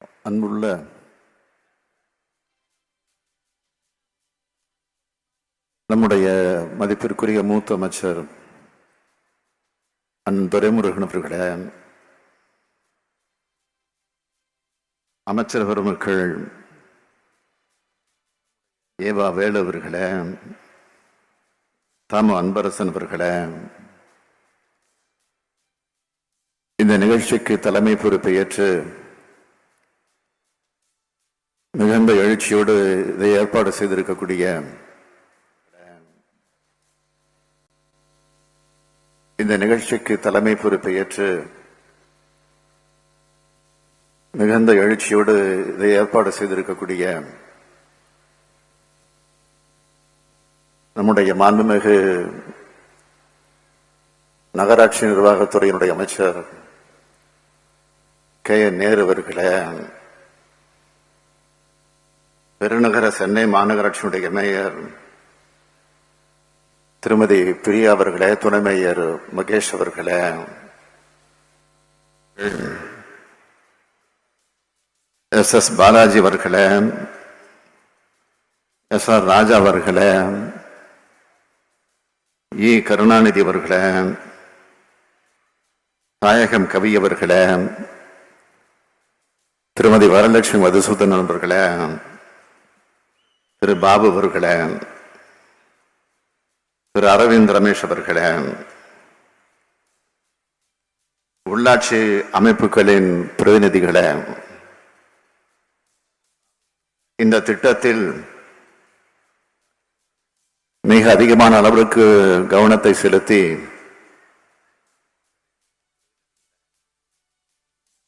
அன்புள்ள நம்முடைய மதிப்பிற்குரிய மூத்த அமைச்சர் அன் துரைமுருகன் அவர்களே அமைச்சர் பெருமக்கள் ஏவா வேலு அவர்களே அன்பரசன் அவர்களே இந்த நிகழ்ச்சிக்கு தலைமை பொறுப்பை ஏற்று மிகுந்த எழுச்சியோடு இதை ஏற்பாடு செய்திருக்கக்கூடிய இந்த நிகழ்ச்சிக்கு தலைமை பொறுப்பை ஏற்று மிகுந்த எழுச்சியோடு இதை ஏற்பாடு செய்திருக்கக்கூடிய நம்முடைய மாண்புமிகு நகராட்சி நிர்வாகத்துறையினுடைய அமைச்சர் கே என் நேரு அவர்களை பெருநகர சென்னை மாநகராட்சியினுடைய மேயர் திருமதி பிரியா அவர்களே துணை மேயர் மகேஷ் அவர்களே. எஸ். எஸ். பாலாஜி அவர்களே எஸ். ஆர். ராஜா அவர்களே இ. கருணாநிதி அவர்களே நாயகம் கவி அவர்களே திருமதி வரலட்சுமி மதுசூதன் அவர்களே திரு பாபு அவர்களே திரு அரவிந்த் ரமேஷ் அவர்களே உள்ளாட்சி அமைப்புகளின் பிரதிநிதிகளே இந்த திட்டத்தில் மிக அதிகமான அளவிற்கு கவனத்தை செலுத்தி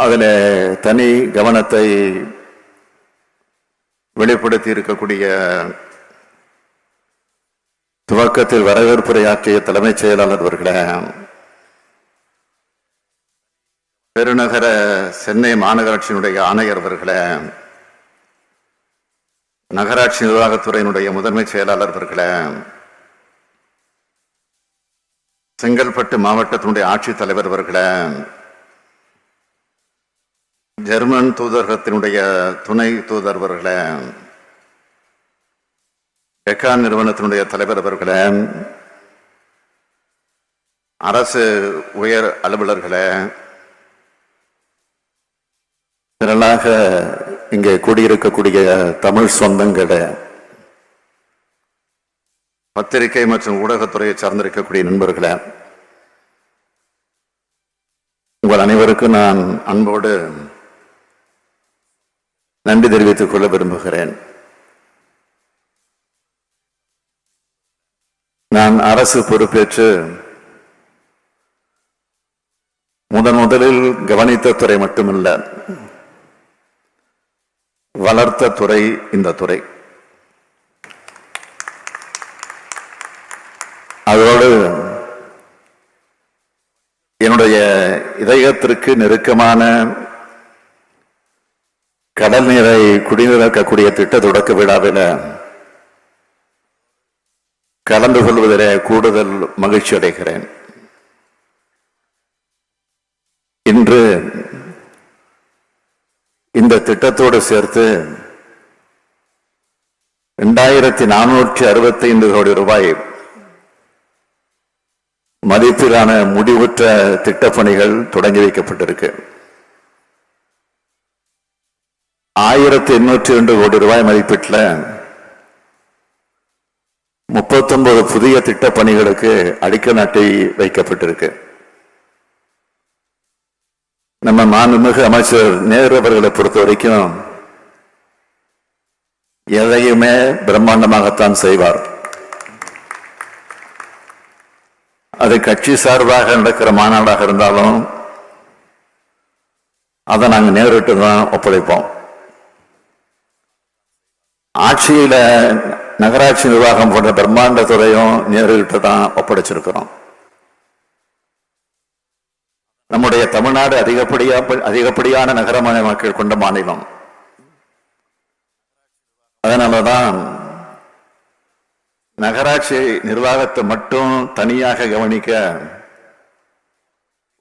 அதில் தனி கவனத்தை வெளிப்படுத்தி இருக்கக்கூடிய துவக்கத்தில் வரவேற்புரையாற்றிய தலைமைச் செயலாளர் அவர்களே பெருநகர சென்னை மாநகராட்சியினுடைய ஆணையர் அவர்களே நகராட்சி நிர்வாகத்துறையினுடைய முதன்மை செயலாளர் அவர்களே செங்கல்பட்டு மாவட்டத்தினுடைய ஆட்சித்தலைவர் அவர்களே ஜெர்மன் தூதரகத்தினுடைய துணை தூதர்வர்களே டெக்கான் நிறுவனத்தினுடைய தலைவர் அவர்களே அரசு உயர் அலுவலர்களே திரளாக இங்கே கூடியிருக்கக்கூடிய தமிழ் சொந்தங்களே பத்திரிகை மற்றும் ஊடகத்துறையை சார்ந்திருக்கக்கூடிய நண்பர்களே உங்கள் அனைவருக்கும் நான் அன்போடு நன்றி தெரிவித்துக் கொள்ள விரும்புகிறேன். நான் அரசு பொறுப்பேற்று முதன் முதலில் கவனித்த துறை மட்டுமல்ல வளர்த்த துறை இந்த துறை. அதோடு என்னுடைய இதயத்திற்கு நெருக்கமான கடல் நீரை குடிநீராக்கக்கூடிய திட்ட தொடக்க விழாவில் கலந்து கொள்வதிலே கூடுதல் மகிழ்ச்சி அடைகிறேன். இன்று இந்த திட்டத்தோடு சேர்த்து இரண்டாயிரத்தி நானூற்றி அறுபத்தி ஐந்து கோடி ரூபாய் மதிப்பிலான முடிவுற்ற திட்டப்பணிகள் தொடங்கி வைக்கப்பட்டிருக்கு. ஆயிரத்தி எண்ணூற்றி ரெண்டு கோடி ரூபாய் மதிப்பீட்டில் முப்பத்தொன்பது புதிய திட்டப்பணிகளுக்கு அடிக்கல் நாட்டி வைக்கப்பட்டிருக்கு. நம்ம மாண்புமிகு அமைச்சர் நேரு அவர்களை பொறுத்த வரைக்கும் எதையுமே பிரம்மாண்டமாகத்தான் செய்வார். அது கட்சி சார்பாக நடக்கிற மாநாடாக இருந்தாலும் அதை நாங்கள் நேரிட்டு தான் ஒப்படைப்போம். ஆட்சியில நகராட்சி நிர்வாகம் போன்ற பிரம்மாண்ட துறையும் நேருகிட்ட தான் ஒப்படைச்சிருக்கிறோம். நம்முடைய தமிழ்நாடு அதிகப்படியா அதிகப்படியான நகரமயமாக்கல் கொண்ட மாநிலம். அதனாலதான் நகராட்சி நிர்வாகத்தை மட்டும் தனியாக கவனிக்க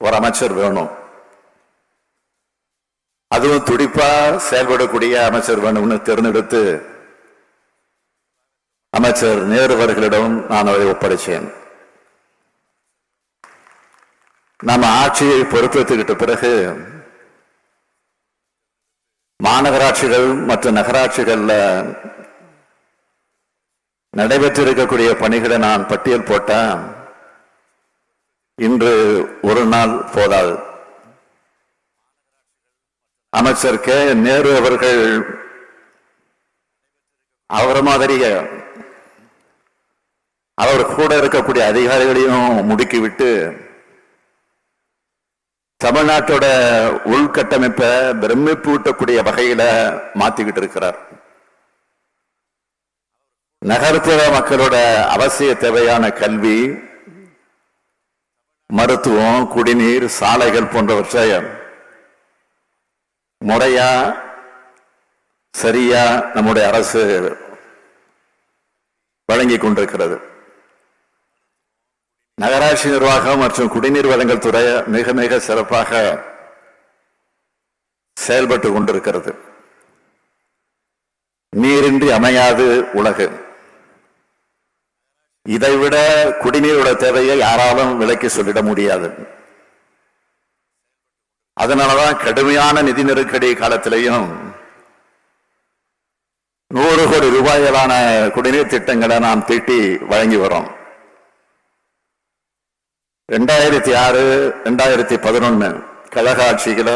ஒரு அமைச்சர் வேணும். அதுவும் துடிப்பா செயல்படக்கூடிய அமைச்சர் வேணும்னு தேர்ந்தெடுத்து அமைச்சர் நேரு அவர்களிடம் நான் அதை ஒப்படைச்சேன். நம்ம ஆட்சியை பொறுப்பேற்றுக்கிட்ட பிறகு மாநகராட்சிகள் மற்றும் நகராட்சிகள்ல நடைபெற்றிருக்கக்கூடிய பணிகளை நான் பட்டியல் போட்டேன் இன்று ஒரு நாள் போதாது. அமைச்சர் கே நேரு அவர்கள் அவர் மாதிரியே அவர் கூட இருக்கக்கூடிய அதிகாரிகளையும் முடுக்கிவிட்டு தமிழ்நாட்டோட உள்கட்டமைப்பை பிரமிப்பு ஊட்டக்கூடிய வகையில மாத்திக்கிட்டு இருக்கிறார். நகர்ப்புற மக்களோட அவசிய தேவையான கல்வி மருத்துவம் குடிநீர் சாலைகள் போன்றவற்றை முறையா சரியா நம்முடைய அரசு வழங்கி கொண்டிருக்கிறது. நகராட்சி நிர்வாகம் மற்றும் குடிநீர் வழங்கல் துறை மிக மிக சிறப்பாக செயல்பட்டு கொண்டிருக்கிறது. நீரின்றி அமையாது உலகு. இதைவிட குடிநீரோட தேவையை யாராலும் விலைக்கு சொல்லிட முடியாது. அதனாலதான் கடுமையான நிதி நெருக்கடி காலத்திலையும் நூறு கோடி ரூபாயிலான குடிநீர் திட்டங்களை நாம் தீட்டி வழங்கி வரோம் ரெண்டாயிரத்தி ஆறு ரெண்டாயிரத்தி பதினொன்னு கழக ஆட்சியில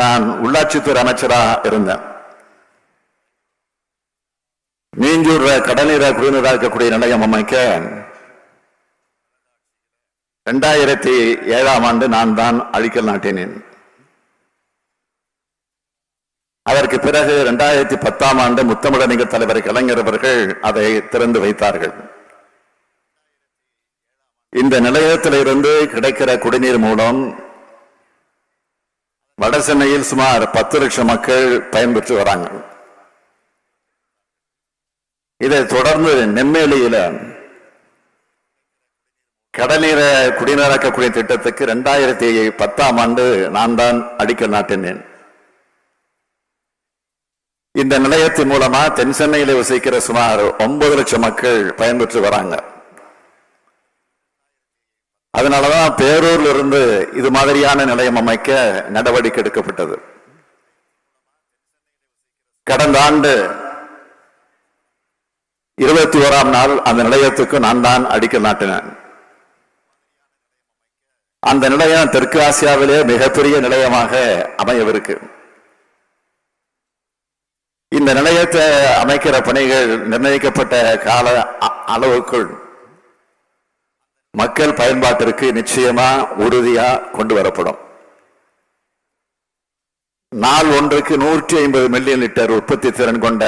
நான் உள்ளாட்சித்துறை அமைச்சராக இருந்தேன். மீஞ்சூர் கடல்நீர குடிநீரா இருக்கக்கூடிய நிலையம் அமைக்க ரெண்டாயிரத்தி ஏழாம் ஆண்டு நான் தான் அழிக்கல் நாட்டினேன். அதற்கு பிறகு இரண்டாயிரத்தி பத்தாம் ஆண்டு முத்தமிழறிஞர் தலைவர் கலைஞர் அவர்கள் அதை திறந்து வைத்தார்கள். இந்த நிலையத்திலிருந்து கிடைக்கிற குடிநீர் மூலம் வட சென்னையில் சுமார் பத்து லட்சம் மக்கள் பயன்பெற்று வராங்க. இதை தொடர்ந்து நெம்மேலியில கடல்நீரை குடிநீராக்கக்கூடிய திட்டத்துக்கு இரண்டாயிரத்தி பத்தாம் ஆண்டு நான் தான் அடிக்கல் நாட்டினேன். இந்த நிலையத்தின் மூலமா தென் சென்னையில் வசிக்கிற சுமார் ஒன்பது லட்சம் மக்கள் பயன்பெற்று வராங்க. அதனாலதான் பேரூர்ல இருந்து இது மாதிரியான நிலையம் அமைக்க நடவடிக்கை எடுக்கப்பட்டது. கடந்த ஆண்டு இருபத்தி ஓராம் நாள் அந்த நிலையத்துக்கு நான் தான் அடிக்கல் நாட்டினேன். அந்த நிலையம் தெற்கு ஆசியாவிலே மிகப்பெரிய நிலையமாக அமையவிருக்கு. இந்த நிலையத்தை அமைக்கிற பணிகள் நிர்ணயிக்கப்பட்ட கால அ- அளவுக்குள் மக்கள் பயன்பாட்டிற்கு நிச்சயமா உறுதியா கொண்டு வரப்படும். நாள் ஒன்றுக்கு நூற்றி ஐம்பது மில்லியன் லிட்டர் உற்பத்தி திறன் கொண்ட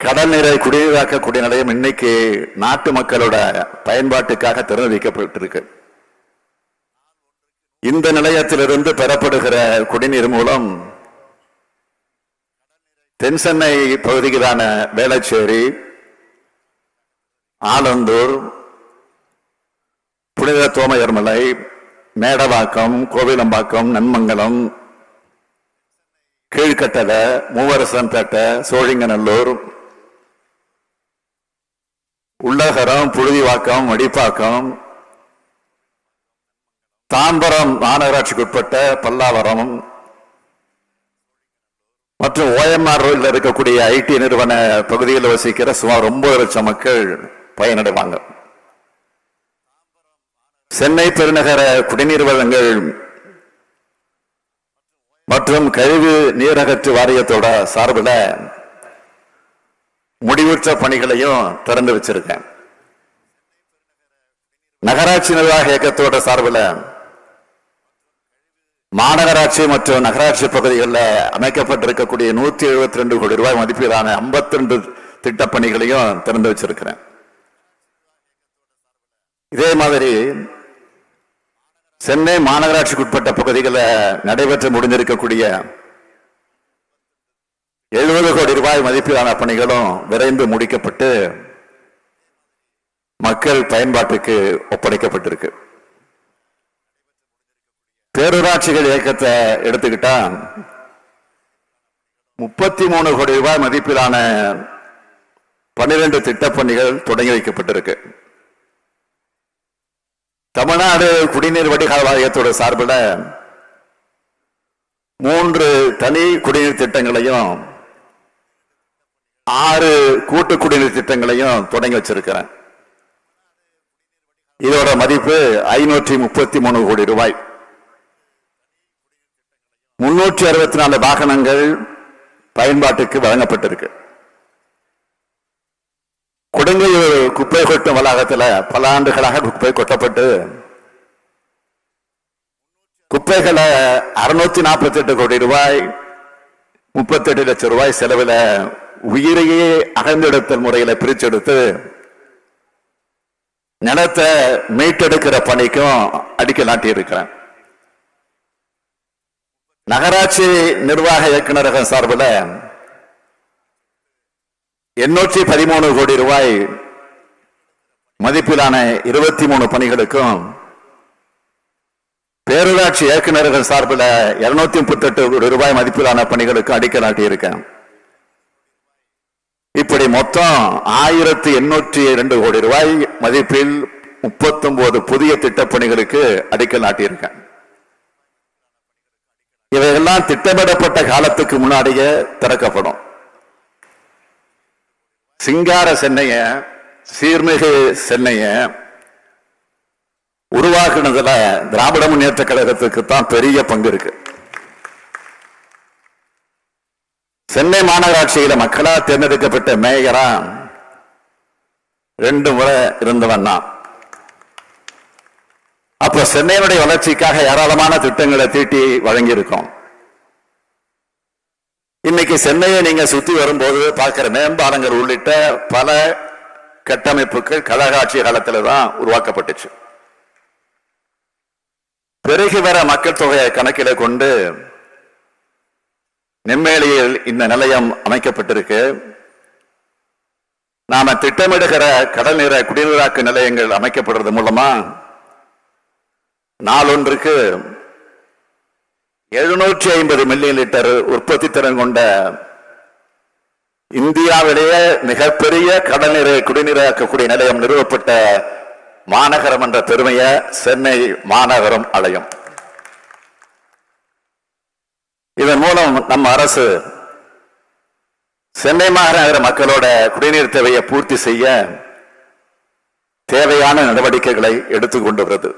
கடல் நீரை குடிநீராக்கக்கூடிய நிலையம் இன்னைக்கு நாட்டு மக்களோட பயன்பாட்டுக்காக திறந்து வைக்கப்பட்டிருக்கு இந்த நிலையத்திலிருந்து பெறப்படுகிற குடிநீர் மூலம் தென் சென்னை பகுதிகளான வேளச்சேரி ஆலந்தூர் புனித தோமையர்மலை மேடவாக்கம் கோவிலம்பாக்கம் நன்மங்கலம் கீழ்கட்டளை மூவரசன்பேட்டை சோழிங்கநல்லூர் உள்ளகரம் புழுதிவாக்கம் வடிப்பாக்கம் தாம்பரம் மாநகராட்சிக்குட்பட்ட பல்லாவரம் மற்றும் ஓஎம்ஆர் இருக்கக்கூடிய ஐடி நிறுவன பகுதியில் வசிக்கிற சுமார் ஒன்பது லட்சம் மக்கள். பயனடைவாங்க. சென்னை பெருநகர குடிநீர் வழங்கல் மற்றும் கழிவு நீரகற்று வாரியத்தோட சார்பில் முடிவுற்ற பணிகளையும் திறந்து வச்சிருக்கேன். நகராட்சி நிர்வாக இயக்கத்தோட சார்பில் மாநகராட்சி மற்றும் நகராட்சி பகுதிகளில் அமைக்கப்பட்டிருக்கக்கூடிய நூத்தி எழுபத்தி ரெண்டு கோடி ரூபாய் மதிப்பீடான 52 ரெண்டு திட்டப்பணிகளையும் திறந்து வச்சிருக்கிறேன். இதே மாதிரி சென்னை மாநகராட்சிக்கு உட்பட்ட பகுதிகளில் நடைபெற்று முடிந்திருக்கக்கூடிய எழுபது கோடி ரூபாய் மதிப்பிலான பணிகளும் விரைந்து முடிக்கப்பட்டு மக்கள் பயன்பாட்டுக்கு ஒப்படைக்கப்பட்டிருக்கு. பேரூராட்சிகள் இயக்கத்தை எடுத்துக்கிட்டா முப்பத்தி மூணு கோடி ரூபாய் மதிப்பிலான பன்னிரண்டு திட்டப்பணிகள் தொடங்கி வைக்கப்பட்டிருக்கு. தமிழ்நாடு குடிநீர் வடிகால் வாரியத்தோட சார்பில் மூன்று தனி குடிநீர் திட்டங்களையும் ஆறு கூட்டு குடிநீர் திட்டங்களையும் தொடங்கி வச்சிருக்கிறேன். இதோட மதிப்பு ஐநூற்றி முப்பத்தி மூணு கோடி ரூபாய். முன்னூற்றி அறுபத்தி நாலு வாகனங்கள் பயன்பாட்டுக்கு வழங்கப்பட்டிருக்கு. கொடுங்கையூர் குப்பை கொட்டும் வளாகத்தில் பல ஆண்டுகளாக குப்பை கொட்டப்பட்டு குப்பைகளை அறுநூத்தி நாற்பத்தி எட்டு கோடி ரூபாய் முப்பத்தி எட்டு லட்சம் ரூபாய் செலவில் உயிரையே அகழ்ந்தெடுத்தல் முறையில பிரிச்செடுத்து நிலத்தை மீட்டெடுக்கிற பணிக்கும் அடிக்கல் நாட்டி இருக்கிறேன் நகராட்சி நிர்வாக இயக்குநரகம் சார்பில் எண்ணூற்றி பதிமூணு கோடி ரூபாய் மதிப்பிலான இருபத்தி மூணு பணிகளுக்கும் பேரூராட்சி இயக்குநர்கள் சார்பில் இருநூத்தி முப்பத்தி எட்டு கோடி ரூபாய் மதிப்பிலான பணிகளுக்கும் அடிக்கல் நாட்டியிருக்கேன். இப்படி மொத்தம் ஆயிரத்தி எண்ணூற்றி இரண்டு கோடி ரூபாய் மதிப்பில் முப்பத்தி ஒன்பது புதிய திட்டப்பணிகளுக்கு அடிக்கல் நாட்டியிருக்கேன். இவையெல்லாம் திட்டமிடப்பட்ட காலத்துக்கு முன்னாடியே திறக்கப்படும். சிங்கார சென்னைய சீர்மிகு சென்னைய உருவாக்குனதுல திராவிட முன்னேற்ற கழகத்துக்கு தான் பெரிய பங்கு இருக்கு. சென்னை மாநகராட்சியில மக்களா தேர்ந்தெடுக்கப்பட்ட மேயரா ரெண்டு முறை இருந்தவன் தான் அப்ப சென்னையினுடைய வளர்ச்சிக்காக ஏராளமான திட்டங்களை தீட்டி வழங்கியிருக்கோம். இன்னைக்கு சென்னையை நீங்க சுத்தி வரும்போது பார்க்கிற மேம்பாலங்கள் உள்ளிட்ட பல கட்டமைப்புகள் கழகாட்சி காலத்துல தான் உருவாக்கப்பட்டுச்சு. பெருகி வர மக்கள் தொகையை கணக்கில கொண்டு நெம்மேலியில் இந்த நிலையம் அமைக்கப்பட்டிருக்கு. நாம திட்டமிடுகிற கடல் நீர குடிநீராக்கு நிலையங்கள் அமைக்கப்படுறது மூலமா நாளொன்றுக்கு எழுநூற்றி ஐம்பது மில்லியன் லிட்டர் உற்பத்தி திறன் கொண்ட இந்தியாவிலேயே மிகப்பெரிய கடல்நீரை குடிநீராக்கக்கூடிய நிலையம் நிறுவப்பட்ட மாநகரம் என்ற பெருமையை சென்னை மாநகரம் அடையும். இதன் மூலம் நம்ம அரசு சென்னை மாநகர மக்களோட குடிநீர் தேவையை பூர்த்தி செய்ய தேவையான நடவடிக்கைகளை எடுத்துக்கொண்டு வருது.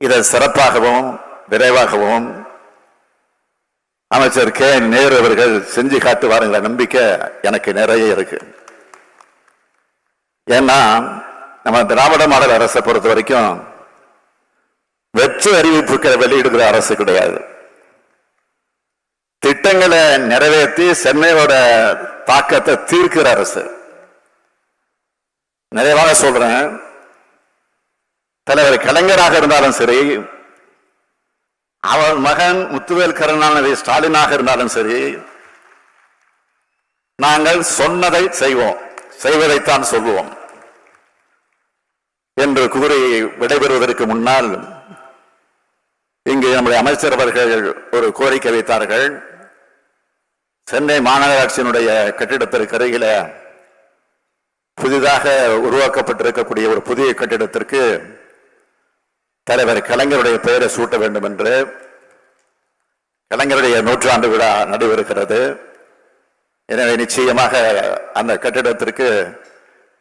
இதை சிறப்பாகவும் விரைவாகவும் அமைச்சர் கே நேரு அவர்கள் செஞ்சு காட்டுவாருங்கிற நம்பிக்கை எனக்கு நிறைய இருக்கு. ஏன்னா நம்ம திராவிட மாடல் அரசை பொறுத்த வரைக்கும் வெற்று அறிவிப்புகளை வெளியிடுகிற அரசு கிடையாது. திட்டங்களை நிறைவேற்றி சென்னையோட தாக்கத்தை தீர்க்கிற அரசு. நிறைவாக சொல்றேன். தலைவர் கலைஞராக இருந்தாலும் சரி அவன் மகன் முத்துவேல் கருணாநிதி ஸ்டாலினாக இருந்தாலும் சரி நாங்கள் சொன்னதை செய்வோம் செய்வதைத்தான் சொல்லுவோம் என்று கூறி விடைபெறுவதற்கு முன்னால் இங்கு நம்முடைய அமைச்சர் அவர்கள் ஒரு கோரிக்கை வைத்தார்கள். சென்னை மாநகராட்சியினுடைய கட்டிடத்திற்கு அருகில புதிதாக உருவாக்கப்பட்டிருக்கக்கூடிய ஒரு புதிய கட்டிடத்திற்கு தலைவர் கலைஞருடைய பெயரை சூட்ட வேண்டும் என்று கலைஞருடைய நூற்றாண்டு விழா நடைபெறுகிறது. எனவே நிச்சயமாக அந்த கட்டிடத்திற்கு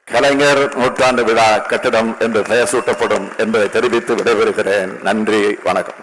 கலைஞர் நூற்றாண்டு விழா கட்டிடம் என்று பெயர் சூட்டப்படும் என்பதை தெரிவித்து விடைபெறுகிறேன். நன்றி வணக்கம்.